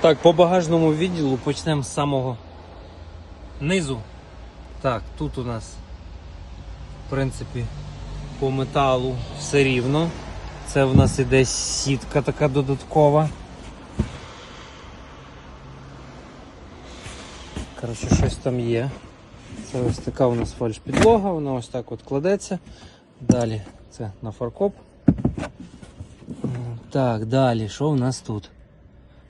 Так, по багажному відділу почнемо з самого низу. Так, тут у нас, в принципі, по металу все рівно. Це в нас іде сітка така додаткова. Коротше, щось там є. Це ось така у нас фальш-підлога, вона ось так от кладеться. Далі це на фаркоп. Так, далі, що у нас тут?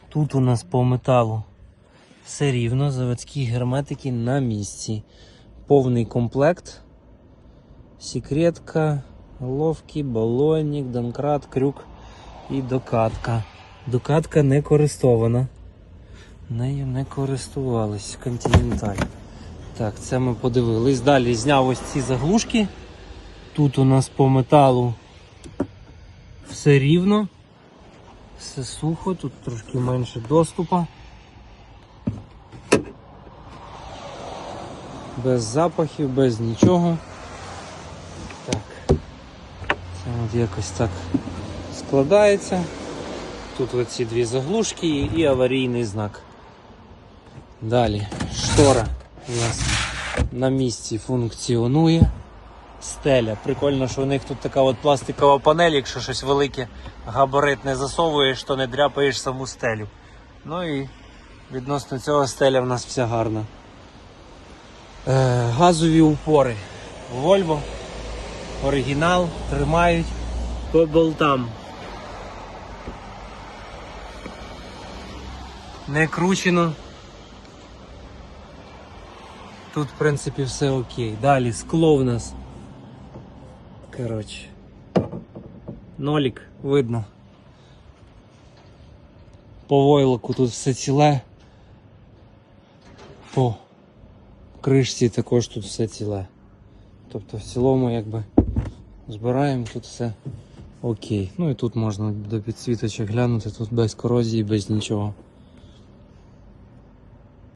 Тут у нас по металу все рівно, заводські герметики на місці. Повний комплект. Секретка, головки, балонник, донкрат, крюк і докатка. Докатка не користована. Нею не користувались. Континенталь. Так, це ми подивились. Далі зняв ось ці заглушки. Тут у нас по металу все рівно. Все сухо, тут трошки менше доступу. Без запахів, без нічого. Так. Це от якось так складається. Тут оці дві заглушки і аварійний знак. Далі штора у нас на місці функціонує. Стеля. Прикольно, що у них тут така от пластикова панель, якщо щось велике габарит не засовуєш, то не дряпаєш саму стелю. Ну і відносно цього стеля в нас вся гарна. Е, газові упори. Volvo. Оригінал. Тримають по болтам. Не кручено. Тут, в принципі, все окей. Далі скло в нас. Коротше. Нолік видно. По войлоку тут все ціле. По кришці також тут все ціле. Тобто в цілому якби збираємо тут все окей. Ну і тут можна до підсвіточок глянути, тут без корозії, без нічого.